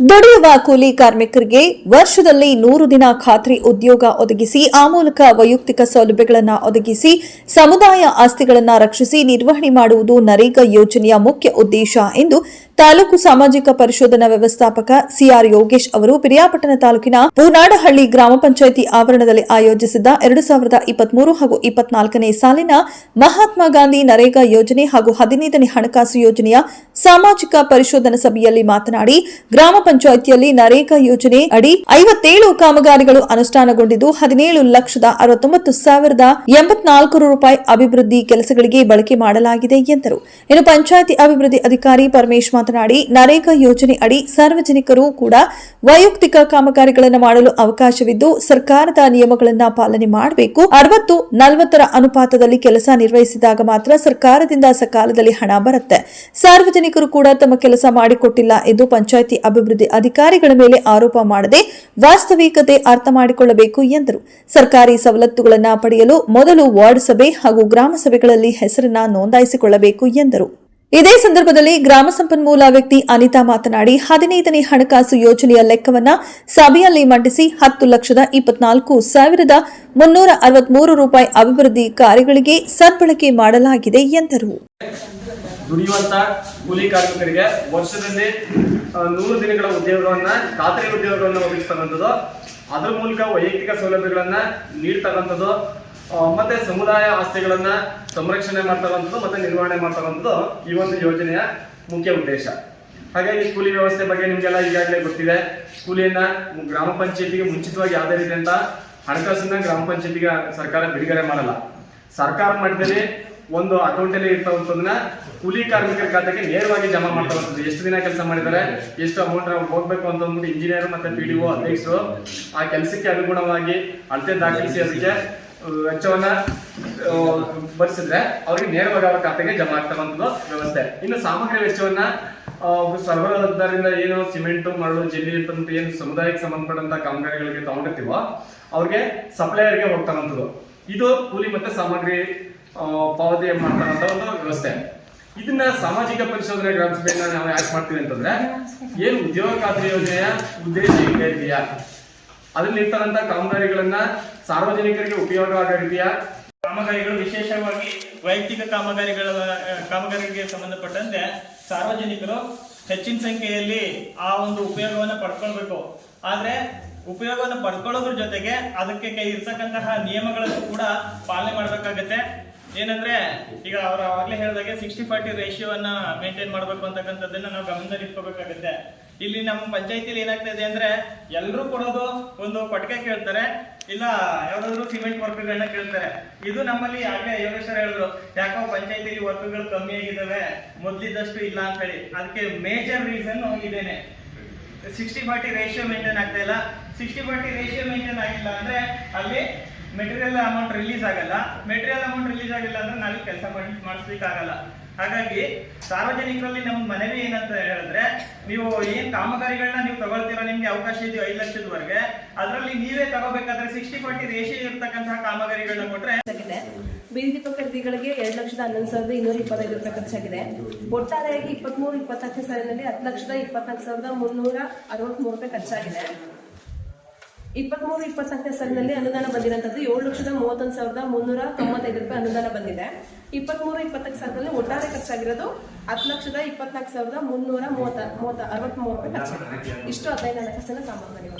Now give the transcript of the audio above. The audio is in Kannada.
ದುಡಿಯುವ ಕೂಲಿ ಕಾರ್ಮಿಕರಿಗೆ ವರ್ಷದಲ್ಲಿ ನೂರು ದಿನ ಖಾತ್ರಿ ಉದ್ಯೋಗ ಒದಗಿಸಿ ಆ ಮೂಲಕ ವೈಯಕ್ತಿಕ ಸೌಲಭ್ಯಗಳನ್ನು ಒದಗಿಸಿ, ಸಮುದಾಯ ಆಸ್ತಿಗಳನ್ನು ರಕ್ಷಿಸಿ ನಿರ್ವಹಣೆ ಮಾಡುವುದು ನರೇಗಾ ಯೋಜನೆಯ ಮುಖ್ಯ ಉದ್ದೇಶ ಎಂದು ತಾಲೂಕು ಸಾಮಾಜಿಕ ಪರಿಶೋಧನಾ ವ್ಯವಸ್ಥಾಪಕ ಸಿಆರ್ ಯೋಗೇಶ್ ಅವರು ಪಿರಿಯಾಪಟ್ಟಣ ತಾಲೂಕಿನ ಪೂನಾಡಹಳ್ಳಿ ಗ್ರಾಮ ಪಂಚಾಯಿತಿ ಆವರಣದಲ್ಲಿ ಆಯೋಜಿಸಿದ್ದ ಎರಡು ಸಾವಿರದ ಇಪ್ಪತ್ಮೂರು ಹಾಗೂ ಇಪ್ಪತ್ನಾಲ್ಕನೇ ಸಾಲಿನ ಮಹಾತ್ಮ ಗಾಂಧಿ ನರೇಗಾ ಯೋಜನೆ ಹಾಗೂ ಹದಿನೈದನೇ ಹಣಕಾಸು ಯೋಜನೆಯ ಸಾಮಾಜಿಕ ಪರಿಶೋಧನಾ ಸಭೆಯಲ್ಲಿ ಮಾತನಾಡಿ, ಗ್ರಾಮ ಪಂಚಾಯಿತಿಯಲ್ಲಿ ನರೇಗಾ ಯೋಜನೆ ಅಡಿ ಐವತ್ತೇಳು ಕಾಮಗಾರಿಗಳು ಅನುಷ್ಠಾನಗೊಂಡಿದ್ದು ಹದಿನೇಳು ಲಕ್ಷದ ಅರವತ್ತೊಂಬತ್ತು ಸಾವಿರದ ಎಂಬತ್ನಾಲ್ಕು ರೂಪಾಯಿ ಅಭಿವೃದ್ಧಿ ಕೆಲಸಗಳಿಗೆ ಬಳಕೆ ಮಾಡಲಾಗಿದೆ ಎಂದರು. ಇನ್ನು ಪಂಚಾಯಿತಿ ಅಭಿವೃದ್ಧಿ ಅಧಿಕಾರಿ ಪರಮೇಶ್ ಮಾತನಾಡಿ, ನರೇಗಾ ಯೋಜನೆ ಅಡಿ ಸಾರ್ವಜನಿಕರು ಕೂಡ ವೈಯಕ್ತಿಕ ಕಾಮಗಾರಿಗಳನ್ನು ಮಾಡಲು ಅವಕಾಶವಿದ್ದು, ಸರ್ಕಾರದ ನಿಯಮಗಳನ್ನು ಪಾಲನೆ ಮಾಡಬೇಕು. ಅರವತ್ತು, ನಲವತ್ತರ ಅನುಪಾತದಲ್ಲಿ ಕೆಲಸ ನಿರ್ವಹಿಸಿದಾಗ ಮಾತ್ರ ಸರ್ಕಾರದಿಂದ ಸಕಾಲದಲ್ಲಿ ಹಣ ಬರುತ್ತೆ. ಸಾರ್ವಜನಿಕರು ಕೂಡ ತಮ್ಮ ಕೆಲಸ ಮಾಡಿಕೊಟ್ಟಿಲ್ಲ ಎಂದು ಪಂಚಾಯಿತಿ ಅಭಿವೃದ್ಧಿ ಅಧಿಕಾರಿಗಳ ಮೇಲೆ ಆರೋಪ ಮಾಡದೆ ವಾಸ್ತವಿಕತೆ ಅರ್ಥ ಮಾಡಿಕೊಳ್ಳಬೇಕು ಎಂದರು. ಸರ್ಕಾರಿ ಸವಲತ್ತುಗಳನ್ನು ಪಡೆಯಲು ಮೊದಲು ವಾರ್ಡ್ ಸಭೆ ಹಾಗೂ ಗ್ರಾಮ ಸಭೆಗಳಲ್ಲಿ ಹೆಸರನ್ನ ನೋಂದಾಯಿಸಿಕೊಳ್ಳಬೇಕು ಎಂದರು. ಇದೇ ಸಂದರ್ಭದಲ್ಲಿ ಗ್ರಾಮ ಸಂಪನ್ಮೂಲ ವ್ಯಕ್ತಿ ಅನಿತಾ ಮಾತನಾಡಿ, ಹದಿನೈದನೇ ಹಣಕಾಸು ಯೋಜನೆಯ ಲೆಕ್ಕವನ್ನ ಸಭೆಯಲ್ಲಿ ಮಂಡಿಸಿ ಹತ್ತು ಲಕ್ಷದ ಇಪ್ಪತ್ನಾಲ್ಕು ಸಾವಿರದ ಮುನ್ನೂರ ಅರವತ್ಮೂರು ರೂಪಾಯಿ ಅಭಿವೃದ್ಧಿ ಕಾರ್ಯಗಳಿಗೆ ಸದ್ಬಳಕೆ ಮಾಡಲಾಗಿದೆ ಎಂದರು. ದುಡಿಯುವಂತ ಕೂಲಿ ಕಾರ್ಮಿಕರಿಗೆ ವರ್ಷದಲ್ಲಿ ನೂರು ದಿನಗಳ ಉದ್ಯೋಗವನ್ನ, ಖಾತ್ರಿ ಉದ್ಯೋಗವನ್ನ ಒದಗಿಸ್ತಕ್ಕಂಥದ್ದು. ಅದರ ಮೂಲಕ ವೈಯಕ್ತಿಕ ಸೌಲಭ್ಯಗಳನ್ನ ನೀಡ್ತಕ್ಕಂಥದ್ದು. ಮತ್ತೆ ಸಮುದಾಯ ಆಸ್ತಿಗಳನ್ನ ಸಂರಕ್ಷಣೆ ಮಾಡ್ತಕ್ಕಂಥದ್ದು ಮತ್ತೆ ನಿರ್ವಹಣೆ ಮಾಡ್ತಕ್ಕಂಥದ್ದು ಈ ಒಂದು ಯೋಜನೆಯ ಮುಖ್ಯ ಉದ್ದೇಶ. ಹಾಗಾಗಿ ಕೂಲಿ ವ್ಯವಸ್ಥೆ ಬಗ್ಗೆ ನಿಮ್ಗೆಲ್ಲ ಈಗಾಗಲೇ ಗೊತ್ತಿದೆ. ಕೂಲಿಯನ್ನ ಗ್ರಾಮ ಪಂಚಾಯತಿಗೆ ಮುಂಚಿತವಾಗಿ ಯಾವುದೇ ರೀತಿಯಂತ ಹಣಕಾಸನ್ನ ಗ್ರಾಮ ಪಂಚಾಯತಿಗೆ ಸರ್ಕಾರ ಬಿಡುಗಡೆ ಮಾಡಲ್ಲ. ಸರ್ಕಾರ ಮಟ್ಟದಲ್ಲಿ ಒಂದು ಅಕೌಂಟ್ ಅಲ್ಲಿ ಇರ್ತಕ್ಕಂಥದನ್ನ ಕೂಲಿ ಕಾರ್ಮಿಕರ ಖಾತೆಗೆ ನೇರವಾಗಿ ಜಮಾ ಮಾಡ್ತಕ್ಕಂಥದ್ದು ಎಷ್ಟು ದಿನ ಕೆಲಸ ಮಾಡಿದ್ದಾರೆ ಎಷ್ಟು ಅಮೌಂಟ್ ಹೋಗ್ಬೇಕು ಅಂತ ಅಂದ್ಬಿಟ್ಟು ಇಂಜಿನಿಯರ್ ಮತ್ತೆ ಪಿ ಡಿ ಒ ಅಧ್ಯಕ್ಷರು ಆ ಕೆಲಸಕ್ಕೆ ಅನುಗುಣವಾಗಿ ಅಳತೆ ದಾಖಲಿಸಿ ಅದಕ್ಕೆ ವೆಚ್ಚವನ್ನ ಭರಿಸಿದ್ರೆ ಅವ್ರಿಗೆ ನೇರವಾಗಿ ಅವರ ಖಾತೆಗೆ ಜಮಾ ಆಗ್ತಕ್ಕಂಥದ್ದು ವ್ಯವಸ್ಥೆ. ಇನ್ನು ಸಾಮಗ್ರಿ ವೆಚ್ಚವನ್ನ ಸರ್ವರದಿಂದ ಏನು ಸಿಮೆಂಟ್, ಮರಳು ಜಲ್ಲಿ ಅಂತಂತ ಏನು ಸಮುದಾಯಕ್ಕೆ ಸಂಬಂಧಪಟ್ಟಂತ ಕಾಮಗಾರಿಗಳಿಗೆ ತಗೊಂಡಿರ್ತೀವೋ, ಅವ್ರಿಗೆ ಸಪ್ಲೈಯರ್ಗೆ ಹೋಗ್ತಾರಂತದ್ದು ಇದು ಕೂಲಿ ಮತ್ತೆ ಸಾಮಗ್ರಿ ಪಾವತಿ ಮಾಡ್ತಕ್ಕಂಥ ಒಂದು ವ್ಯವಸ್ಥೆ. ಇದನ್ನ ಸಾಮಾಜಿಕ ಪರಿಶೋಧನೆ ಗ್ರಾಮ ಸಭೆಯನ್ನ ನಾವು ಯಾಕೆ ಮಾಡ್ತೀವಿ ಅಂತಂದ್ರೆ, ಏನು ಉದ್ಯೋಗ ಖಾತ್ರಿ ಯೋಜನೆಯ ಉದ್ದೇಶ ಈಗ ಇದೆಯಾ? ಅದ್ರಲ್ಲಿ ಇರ್ತಕ್ಕಂಥ ಕಾಮಗಾರಿಗಳನ್ನ ಸಾರ್ವಜನಿಕರಿಗೆ ಉಪಯೋಗ ಆಗೋ ರೀತಿಯ ಕಾಮಗಾರಿಗಳು, ವಿಶೇಷವಾಗಿ ವೈಯಕ್ತಿಕ ಕಾಮಗಾರಿಗಳ ಕಾಮಗಾರಿಗೆ ಸಂಬಂಧಪಟ್ಟಂತೆ ಸಾರ್ವಜನಿಕರು ಹೆಚ್ಚಿನ ಸಂಖ್ಯೆಯಲ್ಲಿ ಆ ಒಂದು ಉಪಯೋಗವನ್ನು ಪಡ್ಕೊಳ್ಬೇಕು. ಆದ್ರೆ ಉಪಯೋಗವನ್ನು ಪಡ್ಕೊಳ್ಳೋದ್ರ ಜೊತೆಗೆ ಅದಕ್ಕೆ ಕೈ ಇರ್ತಕ್ಕಂತಹ ನಿಯಮಗಳನ್ನು ಕೂಡ ಪಾಲನೆ ಮಾಡ್ಬೇಕಾಗತ್ತೆ. ಏನಂದ್ರೆ, ಈಗ ಅವ್ರು ಅವಾಗಲೇ ಹೇಳಿದಾಗೆ ಸಿಕ್ಸ್ಟಿ ಫಾರ್ಟಿ ರೇಷಿಯೋವನ್ನ ಮೇಂಟೈನ್ ಮಾಡ್ಬೇಕು ಅಂತಕ್ಕಂಥದ್ದನ್ನ ನಾವು ಗಮನದಲ್ಲಿ ಇಟ್ಕೋಬೇಕಾಗುತ್ತೆ. ಇಲ್ಲಿ ನಮ್ಮ ಪಂಚಾಯತಿಲಿ ಏನಾಗ್ತಾ ಇದೆ ಅಂದ್ರೆ ಎಲ್ಲರೂ ಕೊಡೋದು ಒಂದು ಕೊಟ್ಟಿಗೆ ಕೇಳ್ತಾರೆ, ಇಲ್ಲ ಯಾವ್ದಾದ್ರು ಸಿಮೆಂಟ್ ವರ್ಕ್ಗಳನ್ನ ಕೇಳ್ತಾರೆ. ಇದು ನಮ್ಮಲ್ಲಿ ಯಾಕೆ ಯೋಗೇಶ್ವರ ಹೇಳಿದ್ರು, ಯಾಕೋ ಪಂಚಾಯತಿಲಿ ವರ್ಕ್ಗಳು ಕಮ್ಮಿ ಆಗಿದಾವೆ, ಮೊದ್ಲಿದ್ದಷ್ಟು ಇಲ್ಲ ಅಂತ ಹೇಳಿ. ಅದಕ್ಕೆ ಮೇಜರ್ ರೀಸನ್ ಇದೇನೆ. ಸಿಕ್ಸ್ಟಿ ಫಾರ್ಟಿ ರೇಷಿಯೋ ಮೇಂಟೈನ್ ಆಗ್ತಾ ಇಲ್ಲ. ಸಿಕ್ಸ್ಟಿ ಫಾರ್ಟಿ ರೇಷಿಯೋ ಮೇಂಟೈನ್ ಆಗಿಲ್ಲ ಅಂದ್ರೆ, ಅಲ್ಲಿ ಮೆಟೀರಿಯಲ್ ಅಮೌಂಟ್ ರಿಲೀಸ್ ಆಗಲ್ಲ. ಮೆಟೀರಿಯಲ್ ಅಮೌಂಟ್ ರಿಲೀಸ್ ಆಗಿಲ್ಲ ಅಂದ್ರೆ ನಾವು ಕೆಲಸ ಮಾಡಿಸ್ಲಿಕ್ಕೆ ಆಗಲ್ಲ ಹಾಗಾಗಿ ಸಾರ್ವಜನಿಕರಲ್ಲಿ ನಮ್ಮ ಮನವಿ ಏನಂತ ಹೇಳಿದ್ರೆ, ನೀವು ಏನ್ ಕಾಮಗಾರಿಗಳನ್ನ ನೀವು ತಗೊಳ್ತೀರಾ ನಿಮ್ಗೆ ಅವಕಾಶ ಇದೆಯೋ ಐದು ಲಕ್ಷದವರೆಗೆ, ಅದರಲ್ಲಿ ನೀವೇ ತಗೋಬೇಕಾದ್ರೆ ಸಿಕ್ಸ್ಟಿ ಫಾರ್ಟಿ ರೇಷಿಯೋ ಇರ್ತಕ್ಕಂತಹ ಕಾಮಗಾರಿಗಳನ್ನ ಕೊಟ್ರೆ ಬೀದಿ ದೀಪ ಖರೀದಿಗಳಿಗೆ ಎರಡು ಲಕ್ಷದ ಹನ್ನೊಂದು ಸಾವಿರದ ಇನ್ನೂರ ಇಪ್ಪತ್ತೈದು ರೂಪಾಯಿ ಖರ್ಚಾಗಿದೆ ಒಟ್ಟಾರೆಯಾಗಿ ಇಪ್ಪತ್ಮೂರು ಇಪ್ಪತ್ತೈದು ಸಾಲಿನಲ್ಲಿ ಹತ್ತು ಲಕ್ಷದ ಇಪ್ಪತ್ನಾಲ್ಕು ಸಾವಿರದ ಮುನ್ನೂರ ಅರವತ್ಮೂರು ರೂಪಾಯಿ ಖರ್ಚಾಗಿದೆ. ಇಪ್ಪತ್ಮೂರು, ಇಪ್ಪತ್ನಾಲ್ಕನೇ ಸಾಲಿನಲ್ಲಿ ಅನುದಾನ ಬಂದಿರೋಂಥದ್ದು ಏಳು ಲಕ್ಷದ ಮೂವತ್ತೊಂದು ಸಾವಿರದ ಮುನ್ನೂರ ತೊಂಬತ್ತೈದು ರೂಪಾಯಿ ಅನುದಾನ ಬಂದಿದೆ. ಇಪ್ಪತ್ಮೂರು, ಇಪ್ಪತ್ನಾಲ್ಕು ಸಾಲಿನಲ್ಲಿ ಒಟ್ಟಾರೆ ಖರ್ಚಾಗಿರೋದು ಹತ್ತು ಲಕ್ಷದ ಇಪ್ಪತ್ನಾಲ್ಕು ಸಾವಿರದ ಮುನ್ನೂರ ಮೂವತ್ತ ಮೂವತ್ತ ಅರವತ್ಮೂರು ರೂಪಾಯಿ ಖರ್ಚಾಗಿದೆ. ಇಷ್ಟು ಹದಿನೈದು ಹಣಕಾಸಿನ ಕಾಮಗಾರಿಗಳು